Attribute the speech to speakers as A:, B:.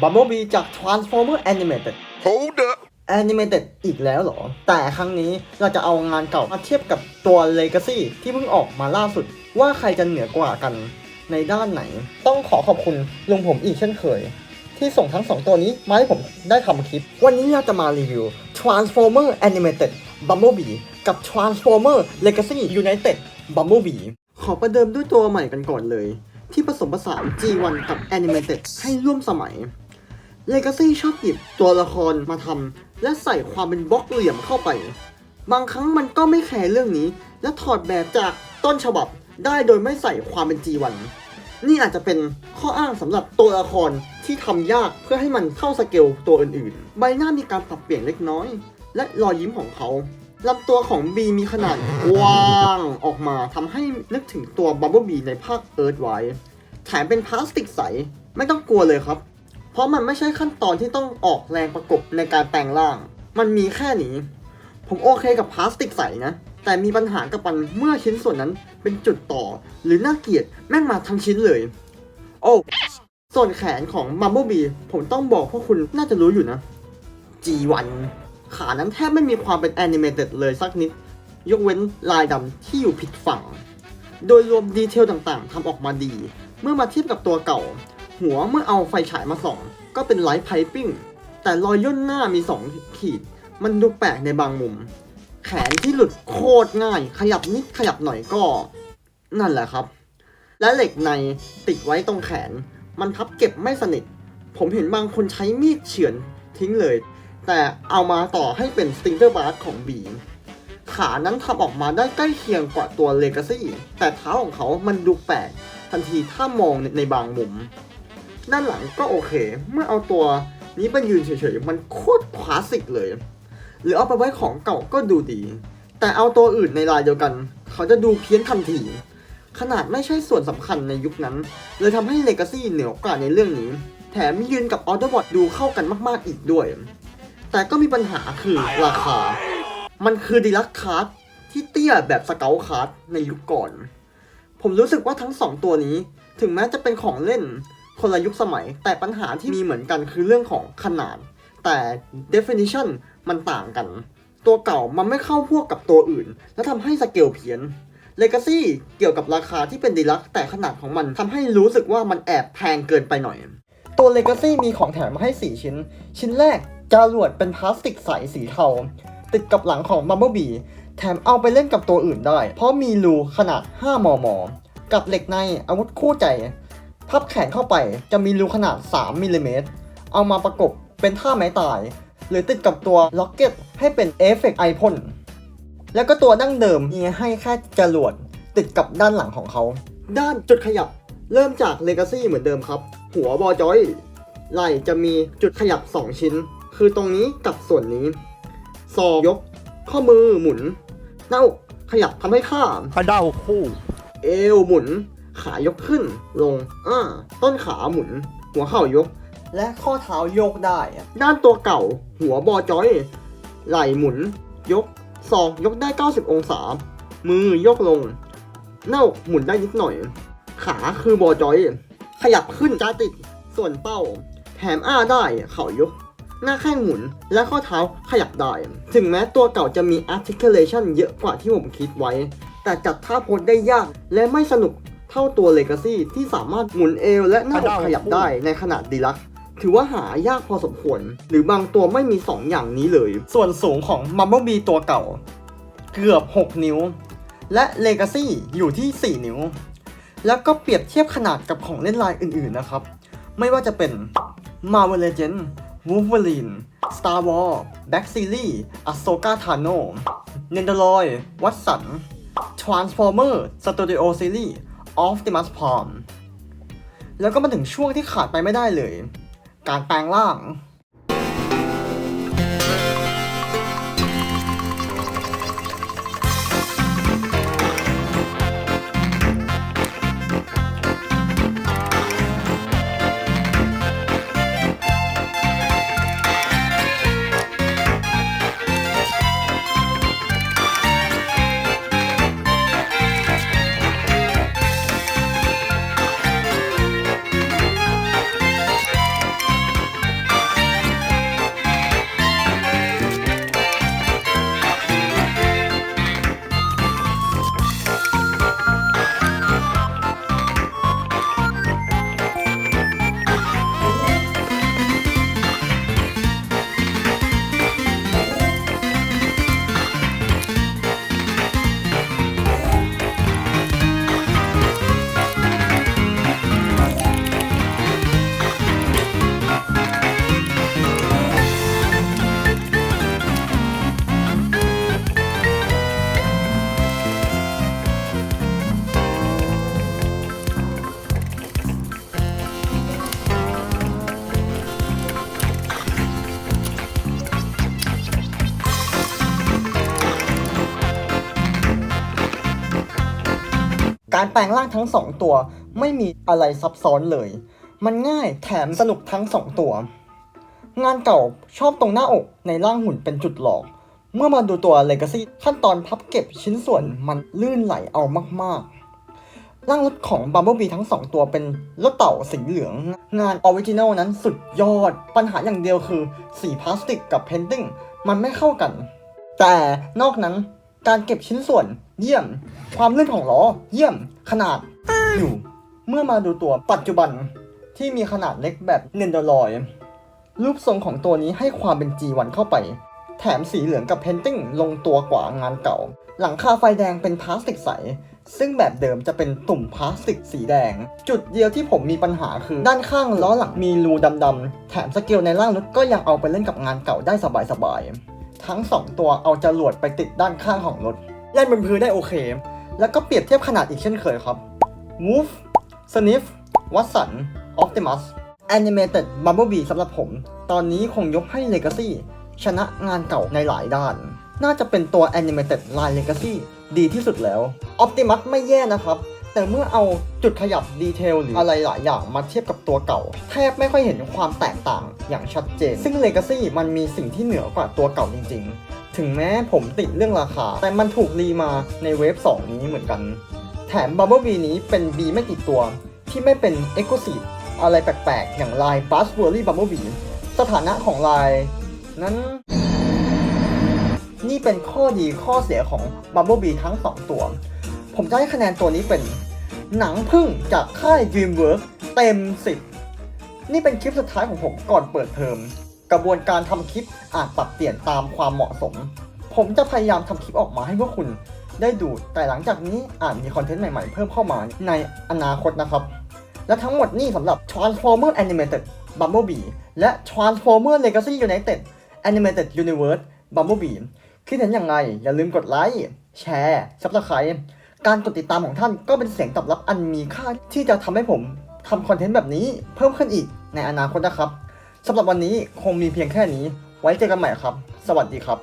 A: Bumblebee จาก Transformer Animated
B: Hold up.
A: Animated อีกแล้วเหรอ แต่ครั้งนี้เราจะเอางานเก่ามาเทียบกับตัว Legacy ที่เพิ่งออกมาล่าสุด ว่าใครจะเหนือกว่ากันในด้านไหน ต้องขอขอบคุณลุงผมอีกเช่นเคย ที่ส่งทั้งสองตัวนี้มาให้ผมได้ทำคลิป วันนี้เราจะมารีวิว Transformer Animated Bumblebee กับ Transformer Legacy United Bumblebee ขอประเดิมด้วยตัวใหม่กันก่อนเลย ที่ผสมผสาน G1 กับ Animated ให้ร่วมสมัย Legacy ชอบหยิบตัวละครมาทำและใส่ความเป็นบล็อกเหลี่ยมเข้าไป บางครั้งมันก็ไม่แคร์เรื่องนี้ และถอดแบบจากต้นฉบับได้โดยไม่ใส่ความเป็น G1 นี่อาจจะเป็นข้ออ้างสำหรับตัวละครที่ทำยากเพื่อให้มันเข้าสเกลตัวอื่นๆ ใบหน้ามีการปรับเปลี่ยนเล็กน้อย และรอยยิ้มของเขาลำตัวของ B มีขนาดกว้างออกมาทำให้นึกถึงตัว Bumblebee ในภาค Earth ไว้แถมเป็นพลาสติกใส ไม่ต้องกลัวเลยครับ เพราะมันไม่ใช่ขั้นตอนที่ต้องออกแรงประกบในการแปลงร่าง มันมีแค่นี้ ผมโอเคกับพลาสติกใสนะ แต่มีปัญหากับมันเมื่อชิ้นส่วนนั้นเป็นจุดต่อ หรือน่าเกลียดแม่งมาทั้งชิ้นเลย โอ้ส่วนแขนของ Bumblebee ผมต้องบอกพวกคุณน่าจะรู้อยู่นะ G1 ขานั้นแทบไม่มีความเป็นแอนิเมเต็ดเลยสักนิด ยกเว้นลายดำที่อยู่ผิดฝั่ง โดยรวมดีเทลต่างๆทำออกมาดี เมื่อมาเทียบกับตัวเก่า หัวเมื่อเอาไฟฉายมาส่อง ก็เป็นไลท์ไพปิ้ง แต่รอยย่นหน้ามี 2 ขีด มันดูแปลกในบางมุม แขนที่หลุดโคตรง่าย ขยับนิดขยับหน่อยก็ นั่นแหละครับ และเหล็กในติดไว้ตรงแขน มันพับเก็บไม่สนิท ผมเห็นบางคนใช้มีดเฉือนทิ้งเลย แต่เอามาต่อให้เป็นสติงเกอร์บาร์ของบีขานั้นทำออกมาได้ใกล้เคียงกว่าตัวเลกาซี่แต่เท้าของเขามันดูแปลกทันทีถ้ามองในบางมุม ด้านหลังก็โอเค เมื่อเอาตัวนี้ไปยืนเฉยๆ มันโคตรคลาสสิกเลย หรือเอาไปไว้ของเก่าก็ดูดี แต่เอาตัวอื่นในลายเดียวกัน เขาจะดูเพี้ยนทันที ขนาดไม่ใช่ส่วนสำคัญในยุคนั้น เลยทำให้เลกาซี่เหนือกว่าในเรื่องนี้ แถมยืนกับออ t บอ t ดูเข้ากันมากๆอีกด้วย แต่ก็มีปัญหาคือราคา มันคือดีลักคาร์ดที่เตี้ยแบบสเกลคาร์ดในยุคก่อน ผมรู้สึกว่าทั้งสองตัวนี้ ถึงแม้จะเป็นของเล่น คนละยุคสมัย แต่ปัญหาที่มีเหมือนกันคือเรื่องของขนาด แต่ definition มันต่างกัน ตัวเก่ามันไม่เข้าพวกกับตัวอื่น และทำให้สเกลเพี้ยน Legacy เกี่ยวกับราคาที่เป็นดีลักแต่ขนาดของมันทำให้รู้สึกว่ามันแอบแพงเกินไปหน่อย ตัว Legacy มีของแถมมาให้ 4 ชิ้น ชิ้นแรกจารวดเป็นพลาสติกใสสีเทาติดกับหลังของ Bumblebee แถมเอาไปเล่นกับตัวอื่นได้ เพราะมีรูขนาด 5 มม กับเหล็กในอาวุธคู่ใจ พับแขนเข้าไปจะมีรูขนาด 3มิลลิเมตรเอามาประกบเป็นท่าไม้ตาย หรือติดกับตัวล็อกเก็ตให้เป็นเอฟเฟกต์ไอพ่นแล้วก็ตัวดั้งเดิมมีให้แค่จรวดติดกับด้านหลังของเขา ด้านจุดขยับเริ่มจาก Legacy เหมือนเดิมครับ หัวบอจอยไหล่จะมีจุดขยับ 2 ชิ้น คือตรงนี้กับส่วนนี้ศอกยก ข้อมือหมุนหน้าอกขยับทำให้ข้าม
B: พระเดาคู่
A: เอวหมุน ขายกขึ้น ลงอ่าต้นขาหมุน หัวเข่ายก และข้อเท้าโยกได้ ด้านตัวเก่า หัวบอจอย ไหล่หมุน ยกศอกยกได้ 90 องศา มือยกลงหน้าหมุนได้นิดหน่อย ขาคือบอจอย ขยับขึ้นจ้าติด ส่วนเป้า แถมอ้าได้ เข่ายก หน้าแข้งหมุน และข้อเท้าขยับได้ ถึงแม้ตัวเก่าจะมี articulation เยอะกว่าที่ผมคิดไว้ แต่จัดท่าโพสได้ยากและไม่สนุก เท่าตัว Legacy ที่สามารถหมุนเอวและหน้าอกขยับได้ในขนาดดีลักถือว่าหายากพอสมควร หรือบางตัวไม่มี 2 อย่างนี้เลย ส่วนสูงของ Bumblebee ตัวเก่า เกือบ 6 นิ้ว และ Legacy อยู่ที่ 4 นิ้ว แล้วก็เปรียบเทียบขนาดกับของเล่นลายอื่นๆนะครับ ไม่ว่าจะเป็น Marvel Legends Wolverine Star Wars Black Series Ahsoka Tano Nendoroid Watson Transformer Studio Series Optimus Prime แล้วก็มาถึงช่วงที่ขาดไปไม่ได้เลย การแปลงร่าง การแปลงร่างทั้งสองตัว ไม่มีอะไรซับซ้อนเลย มันง่ายแถมสนุกทั้งสองตัว งานเก่าชอบตรงหน้าอกในร่างหุ่นเป็นจุดหลอก เมื่อมาดูตัว Legacy ขั้นตอนพับเก็บชิ้นส่วนมันลื่นไหลเอามากๆ ร่างรถของ Bumblebee ทั้งสองตัวเป็นรถเต่าสีเหลือง งานออริจินัลนั้นสุดยอด ปัญหาอย่างเดียวคือสีพลาสติกกับเพนติ้งมันไม่เข้ากัน แต่นอกนั้นการเก็บชิ้นส่วน เยี่ยม ความลื่นของล้อ เยี่ยม ขนาด อยู่ เมื่อมาดูตัวปัจจุบันที่มีขนาดเล็กแบบเนนเดอรอย รูปทรงของตัวนี้ให้ความเป็น G1 เข้าไป แถมสีเหลืองกับเพนติ้งลงตัวกว่างานเก่า หลังคาไฟแดงเป็นพลาสติกใส ซึ่งแบบเดิมจะเป็นตุ่มพลาสติกสีแดง จุดเดียวที่ผมมีปัญหาคือ ด้านข้างล้อหลังมีรูดำๆ แถมสเกลในร่างรถก็ยังเอาไปเล่นกับงานเก่าได้สบายๆ ทั้ง 2 ตัวเอาจรวดไปติดด้านข้างของรถ เล่นบนพื้นได้โอเค แล้วก็เปรียบเทียบขนาดอีกเช่นเคยครับ Woof Sniff Watson Optimus Animated Bumblebee สำหรับผม ตอนนี้คงยกให้ Legacy ชนะงานเก่าในหลายด้าน น่าจะเป็นตัว Animated Line Legacy ดีที่สุดแล้ว Optimus ไม่แย่นะครับ แต่เมื่อเอาจุดขยับดีเทลหรืออะไรหลายอย่างมาเทียบกับตัวเก่า แทบไม่ค่อยเห็นความแตกต่างอย่างชัดเจน ซึ่ง Legacy มันมีสิ่งที่เหนือกว่าตัวเก่าจริงๆ ถึงแม้ผมติดเรื่องราคา แต่มันถูกรีมาในเวฟ2 นี้เหมือนกัน แถม Bumblebee นี้เป็น B ไม่กี่ตัว ที่ไม่เป็น Exclusive อะไรแปลกๆ อย่างลาย b u z z w o r l y Bumblebee สถานะของลายนั้นนี่เป็นข้อดีข้อเสียของ Bumblebee ทั้ง 2 ตัว ผมจะให้คะแนนตัวนี้เป็น หนังพึ่งจากค่าย DreamWorks เต็ม 10 นี่เป็นคลิปสุดท้ายของผมก่อนเปิดเทอม กระบวนการทำคลิปอาจปรับเปลี่ยนตามความเหมาะสม ผมจะพยายามทำคลิปออกมาให้พวกคุณได้ดู แต่หลังจากนี้อาจมีคอนเทนต์ใหม่ๆเพิ่มเข้ามาในอนาคตนะครับ และทั้งหมดนี่สำหรับ Transformer Animated Bumblebee และ Transformer Legacy United Animated Universe Bumblebee คิดเห็นอย่างไร อย่าลืมกดไลค์ แชร์ Subscribe การกดติดตามของท่านก็เป็นเสียงตอบรับอันมีค่าที่จะทำให้ผมทำคอนเทนต์แบบนี้เพิ่มขึ้นอีกในอนาคตนะครับ สำหรับวันนี้คงมีเพียงแค่นี้ ไว้เจอกันใหม่ครับ สวัสดีครับ